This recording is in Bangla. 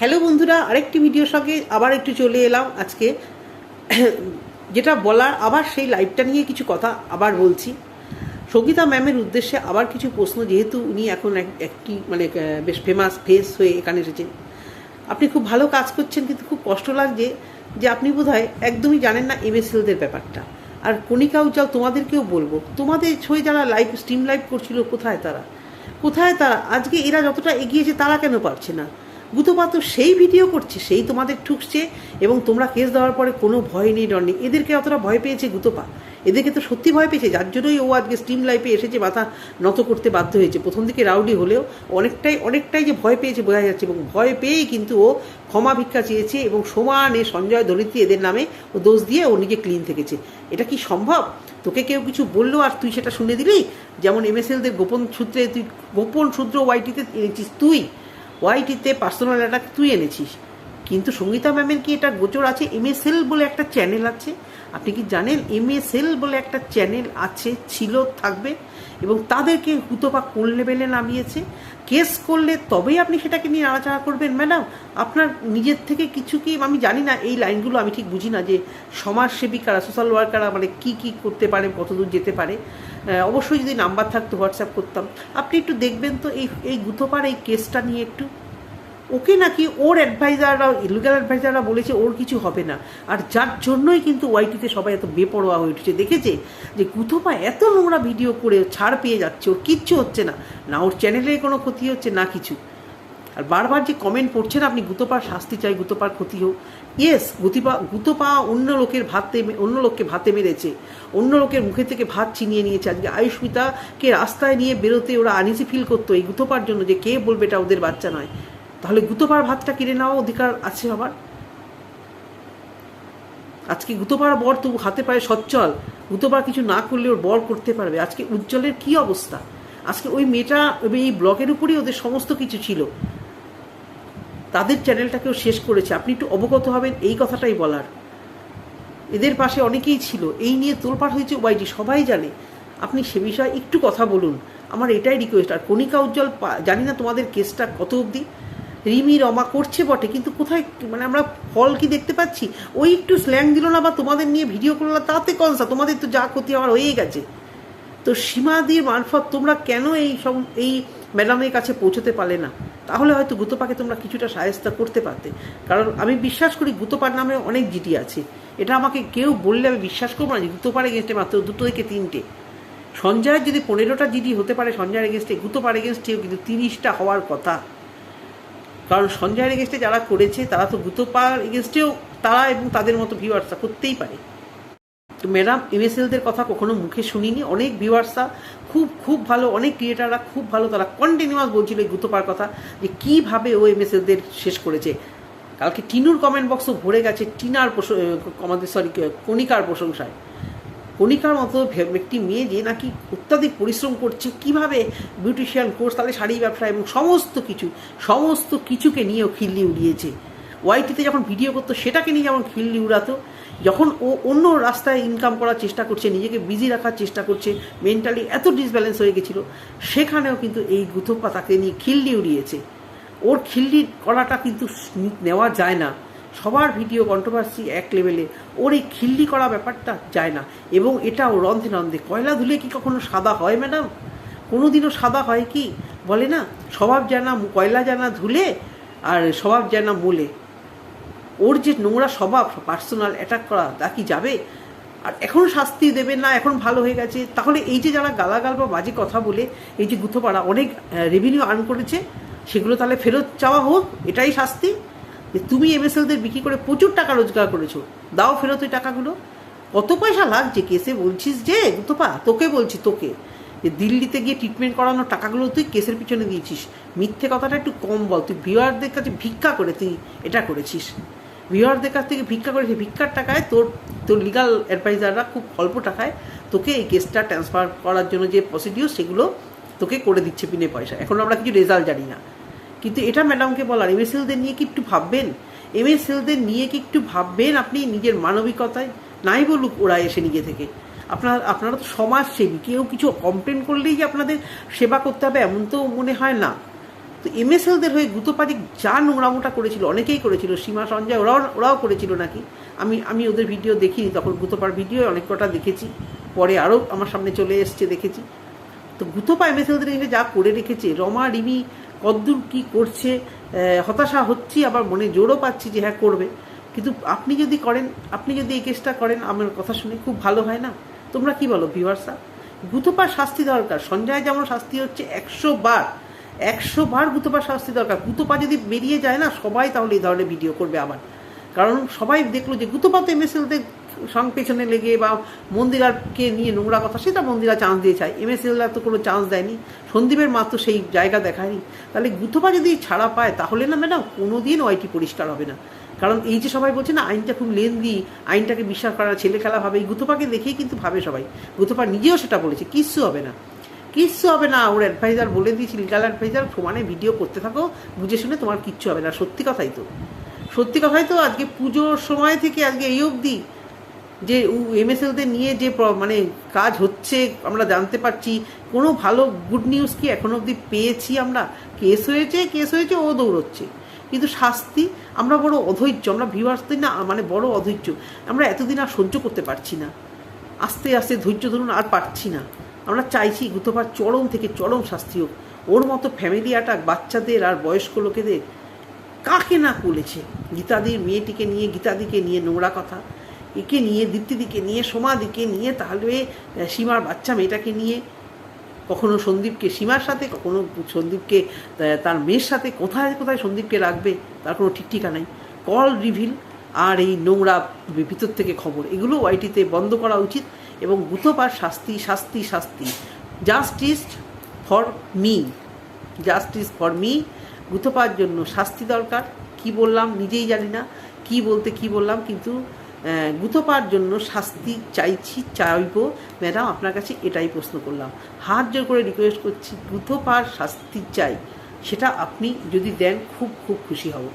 হ্যালো বন্ধুরা, আরেকটি ভিডিওর সঙ্গে আবার একটু চলে এলাম আজকে। যেটা বলার, আবার সেই লাইভটা নিয়ে কিছু কথা আবার বলছি। সঙ্গীতা ম্যামের উদ্দেশ্যে আবার কিছু প্রশ্ন, যেহেতু উনি এখন এক- একটি মানে বেশ ফেমাস ফেস হয়ে এখানে এসেছেন। আপনি খুব ভালো কাজ করছেন, কিন্তু খুব কষ্ট লাগছে যে আপনি বোধহয় একদমই জানেন না এমএসএলদের ব্যাপারটা। আর কণিকা উজ্জ্বল, তোমাদেরকেও বলব, তোমাদের ছবি যারা লাইভ স্ট্রিম লাইভ করছিল, কোথায় তারা? কোথায় তারা? আজকে এরা যতটা এগিয়েছে, তারা কেন পারছে না? গুতপা তো সেই ভিডিও করছে, সেই তোমাদের ঠুকছে এবং তোমরা কেস দেওয়ার পরে কোনো ভয় নেই ডর নেই এদেরকে অতটা ভয় পেয়েছে গুতপা। এদেরকে তো সত্যি ভয় পেয়েছে, যার জন্যই ও আজকে স্টিম লাইফে এসেছে, মাথা নত করতে বাধ্য হয়েছে। প্রথম দিকে রাউডি হলেও অনেকটাই অনেকটাই যে ভয় পেয়েছে বোঝা যাচ্ছে এবং ভয় পেয়েই কিন্তু ও ক্ষমা ভিক্ষা চেয়েছে এবং সমানে সঞ্জয় ধরিত্রী এদের নামে ও দোষ দিয়ে ও নিজে ক্লিন থেকেছে। এটা কি সম্ভব? তোকে কেউ কিছু বলল আর তুই সেটা শুনে দিলি? যেমন এমএসএলদের গোপন সূত্রে তুই, গোপন সূত্র ওয়াইটিতে এনেছিস তুই। ওয়াইটিতে পার্সোনাল অ্যাটাক তুই এনেছিস? কিন্তু সঙ্গীতা ম্যামের কি এটা গোচর আছে? এমএসএল বলে একটা চ্যানেল আছে। আপনি কি জানেন? এমএসএল বলে একটা চ্যানেল আছে, ছিল, থাকবে এবং তাদেরকে হুতোপা কোন লেভেলে নামিয়েছে। কেস করলে তবেই আপনি সেটাকে নিয়ে নাড়াচাড়া করবেন, ম্যাডাম। আপনার নিজের থেকে কিছু কি, আমি জানি না, এই লাইনগুলো আমি ঠিক বুঝি না যে সমাজসেবিকারা, সোশ্যাল ওয়ার্কাররা মানে কি কি করতে পারে, কতদূর যেতে পারে। অবশ্যই যদি নাম্বার থাকতো, হোয়াটসঅ্যাপ করতাম। আপনি একটু দেখবেন তো এই এই গুথোপার এই কেসটা নিয়ে একটু। ওকে নাকি ওর অ্যাডভাইজাররা লিগাল অ্যাডভাইজাররা বলেছে ওর কিছু হবে না। আর যার জন্যই কিন্তু ওয়াইটিতে সবাই এত বেপরোয়া হয়ে উঠেছে। দেখেছে যে গুথোপা এত নোংরা ভিডিও করে ছাড় পেয়ে যাচ্ছে, ওর কিচ্ছু হচ্ছে না। না ওর চ্যানেলে কোনো ক্ষতি হচ্ছে, না কিছু। আর বারবার যে কমেন্ট পড়ছেন আপনি গুতোপার শাস্তি চাই, গুতোপার ক্ষতি হোক। ইয়েস গুতিপা, গুতোপা অন্য লোকের ভাতে অন্য লোককে ভাতে মেরেছে। অন্য লোকের মুখে থেকে ভাত চিনিয়ে নিয়েছে। আজকে আয়ুষ্মিতাকে রাস্তায় নিয়ে বেরোতে ওরা আনিসি ফিল করতো। এই গুতোপার জন্য যে কে বলবে এটা ওদের বাচ্চা নয়। তাহলে গুতোপার ভাতটা কিনে নেওয়া অধিকার আছে আবার আজকে গুতোপার বর তবু হাতে পায়ে সচ্ছল গুতোপার কিছু না করলে ওর বর করতে পারবে। আজকে উজ্জ্বলের কি অবস্থা? আজকে ওই মেয়েটা এই ব্লগের উপরেই ওদের সমস্ত কিছু ছিল। তাদের চ্যানেলটাকেও শেষ করেছে। আপনি একটু অবগত হবেন, এই কথাটাই বলার। এদের পাশে অনেকেই ছিল। এই নিয়ে তোলপাড় হয়েছে ওয়াইটি সবাই জানে। আপনি সে বিষয়ে একটু কথা বলুন। আমার এটাই রিকোয়েস্ট আর কণিকা উজ্জ্বল জানি না তোমাদের কেসটা কত অবধি। রিমি রমা করছে বটে, কিন্তু কোথায় মানে আমরা ফল কি দেখতে পাচ্ছি? ওই একটু স্ল্যাং দিল না বা তোমাদের নিয়ে ভিডিও করল না, তাতে কনসা, তোমাদের তো যা ক্ষতি আমার হয়েই গেছে। তো সীমাদির মারফত তোমরা কেন এই সব এই ম্যাডামের কাছে পৌঁছতে পারলে না? তাহলে হয়তো গুতোপাকে তোমরা কিছুটা সাহেস্তা করতে পারতে। কারণ আমি বিশ্বাস করি গুতোপার নামে অনেক জিটি আছে। এটা আমাকে কেউ বললে আমি বিশ্বাস করব না যে গুতোপার এগেনস্টে মাত্র দুটো থেকে তিনটে। সঞ্জয়ের যদি পনেরোটা জিডি হতে পারে সঞ্জয়ের এগেনস্টে গুতোপার এগেনস্টেও কিন্তু তিরিশটা হওয়ার কথা। কারণ সঞ্জয়ের এগেনস্টে যারা করেছে, তারা তো গুতোপার এগেনস্টেও তারা এবং তাদের মতো ভিউয়ার্সরা করতেই পারে। তো ম্যাডাম এমএসএলদের কথা কখনো মুখে শুনিনি। অনেক ভিউয়ার্সরা খুব খুব ভালো, অনেক ক্রিয়েটাররা খুব ভালো, তারা কন্টিনিউয়াস বলছিল এই গুতোপার কথা যে কীভাবে ও এম এমএসএলদের শেষ করেছে। কালকে টিনুর কমেন্ট বক্সও ভরে গেছে টিনার আমাদের সরি কণিকার প্রশংসায়। কণিকার মতো একটি মেয়ে যে নাকি অত্যাধিক পরিশ্রম করছে, কীভাবে বিউটিশিয়ান কোর্স তাহলে শাড়ি ব্যবসা এবং সমস্ত কিছু, সমস্ত কিছুকে নিয়েও খিল্লি উড়িয়েছে। ওয়াইটিতে যখন ভিডিও করতো, সেটাকে নিয়ে যেমন খিল্লি উড়াতো, যখন ও অন্য রাস্তায় ইনকাম করার চেষ্টা করছে, নিজেকে বিজি রাখার চেষ্টা করছে মেন্টালি এত ডিসব্যালেন্স হয়ে গেছিল, সেখানেও কিন্তু এই গুথোপা তাকে নিয়ে খিল্লি উড়িয়েছে। ওর খিল্লি করাটা কিন্তু নেওয়া যায় না। সবার ভিডিও কন্ট্রোভার্সি এক লেভেলে ওর এই খিল্লি করা ব্যাপারটা যায় না। এবং এটাও রন্ধে রন্ধে। কয়লা ধুলে কি কখনো সাদা হয় ম্যাডাম কোনোদিনও সাদা হয় কি? বলে না, স্বভাব জানা কয়লা জানা ধুলে আর স্বভাব জানা মোলে। ওর যে নোংরা স্বভাব পার্সোনাল অ্যাটাক করা, তা কি যাবে? আর এখন শাস্তি দেবে না, এখন ভালো হয়ে গেছে। তাহলে এই যে যারা গালাগাল বা বাজে কথা বলে, এই যে গুথোপাড়া অনেক রেভিনিউ আর্ন করেছে, সেগুলো তাহলে ফেরত চাওয়া হোক, এটাই শাস্তি। যে তুমি এমএসএলদের বিক্রি করে প্রচুর টাকা রোজগার করেছ, দাও ফেরত ওই টাকাগুলো। কত পয়সা লাগছে? কেসে বলছিস যে গুতোপা তোকে বলছি, তোকে। যে দিল্লিতে গিয়ে ট্রিটমেন্ট করানোর টাকাগুলো তুই কেসের পিছনে দিয়েছিস। মিথ্যে কথাটা একটু কম বল। তুই ভিওয়ারদের কাছে ভিক্ষা করে তুই এটা করেছিস। ভিওয়ারদের কাছ থেকে ভিক্ষা করে ভিক্ষার টাকায় তোর তোর লিগাল অ্যাডভাইজাররা খুব অল্প টাকায় তোকে এই কেসটা ট্রান্সফার করার জন্য যে প্রসিডিউর সেগুলো তোকে করে দিচ্ছে বিনে পয়সা এখন আমরা কিছু রেজাল্ট জানি না। কিন্তু এটা ম্যাডামকে বলার এমএসএলদের নিয়ে কি একটু ভাববেন? এমএসএলদের নিয়ে কি একটু ভাববেন আপনি নিজের মানবিকতায়? নাই বলুক ওরা এসে নিজে থেকে। আপনার, আপনারা তো সমাজসেবী, কেউ কিছু কমপ্লেন করলেই যে আপনাদের সেবা করতে হবে এমন তো মনে হয় না। তো এমএসএলদের হয়ে গুতোপাজি যা নোংরামোটা করেছিল, অনেকেই করেছিল, সীমা সঞ্জয় ওরাও ওরাও করেছিল নাকি? আমি আমি ওদের ভিডিও দেখিনি, তখন গুতোপার ভিডিও অনেক কটা দেখেছি। পরে আরও আমার সামনে চলে এসছে, দেখেছি। তো গুতোপা এমএসএলদের যা করে রেখেছে, রমা, রিমি কদ্দূর কী করছে হতাশা হচ্ছি, আবার মনে জোরও পাচ্ছি যে হ্যাঁ করবে। কিন্তু আপনি যদি করেন, আপনি যদি এই কেসটা করেন, আমার কথা শুনে খুব ভালো হয় না? তোমরা কি বলো ভিভার্সা গুতোপার শাস্তি দরকার। সঞ্জয় যেমন শাস্তি হচ্ছে একশো বার। একশো বার গুতোপার শাস্তি দরকার। গুতোপা যদি বেরিয়ে যায় না, সবাই তাহলে এই ধরনের ভিডিও করবে আবার। কারণ সবাই দেখল যে গুতোপা তো সং পেছনে লেগে বা মন্দিরাকে নিয়ে নোংরা কথা, সেটা মন্দিরা চান্স দিয়ে চায়। এমএসএলরা তো কোনো চান্স দেয়নি। সন্দীপের মাত্র সেই জায়গা দেখায়নি। তাহলে গুতোপা যদি ছাড়া পায়, তাহলে না ম্যাডাম কোনো দিন ওয়াইটি পরিষ্কার হবে না। কারণ এই যে সবাই বলছে না, আইনটা খুব লেন্দি আইনটাকে বিশ্বাস করা, ছেলে খেলা ভাবে, এই গুতোপাকে দেখেই কিন্তু ভাবে সবাই। গুতোপা নিজেও সেটা বলেছে, কিচ্ছু হবে না। কিচ্ছু হবে না, ওর অ্যাডভাইজার বলে দিয়েছি লিগাল অ্যাডভাইজার সমানে ভিডিও করতে থাকো, বুঝে শুনে তোমার কিচ্ছু হবে না। সত্যি কথাই তো। সত্যি কথাই তো আজকে পুজোর সময় থেকে, আজকে এই অবধি যে এমএসএলদের নিয়ে যে মানে কাজ হচ্ছে, আমরা জানতে পারছি, কোনো ভালো গুড নিউজ কি এখনও অবধি পেয়েছি আমরা? কেস হয়েছে কেস হয়েছে, ও দৌড়চ্ছে। কিন্তু শাস্তি, আমরা বড় অধৈর্য, আমরা ভিউয়ার্সদের না মানে বড় অধৈর্য। আমরা এতদিন আর সহ্য করতে পারছি না। আস্তে আস্তে ধৈর্য ধরুন, আর পারছি না। আমরা চাইছি গুতোপার চরম থেকে চরম শাস্তি হোক। ওর মতো ফ্যামিলি অ্যাটাক বাচ্চাদের আর বয়স্ক লোকেদের কাকে না করেছে? গীতাদির মেয়েটিকে নিয়ে, গীতাদিকে নিয়ে নোংরা কথা। একে নিয়ে দীপ্তিদিকে নিয়ে সোমাদিকে নিয়ে, তাহলে সীমার বাচ্চা মেয়েটাকে নিয়ে। কখনো সন্দীপকে সীমার সাথে, কখনো সন্দীপকে তার মেয়ের সাথে। কোথায় কোথায় সন্দীপকে রাখবে? তার কোনো ঠিক ঠিকা নাই। কল রিভিল আর এই নোংরা ভিতর থেকে খবর, এগুলো ওয়াইটিতে বন্ধ করা উচিত এবং গুতোপার শাস্তি শাস্তি শাস্তি। Justice for me, justice for me. গুতোপার জন্য শাস্তি দরকার। কি বললাম, নিজেই জানি না। কি বলতে কি বললাম, কিন্তু গুতোপার জন্য শাস্তি চাইছি, চাইব। ম্যাডাম, আপনার কাছে এটাই প্রশ্ন করলাম। হাত জোর করে রিকোয়েস্ট করছি গুতোপার শাস্তি চাই। সেটা আপনি যদি দেন, খুব খুব খুশি হব।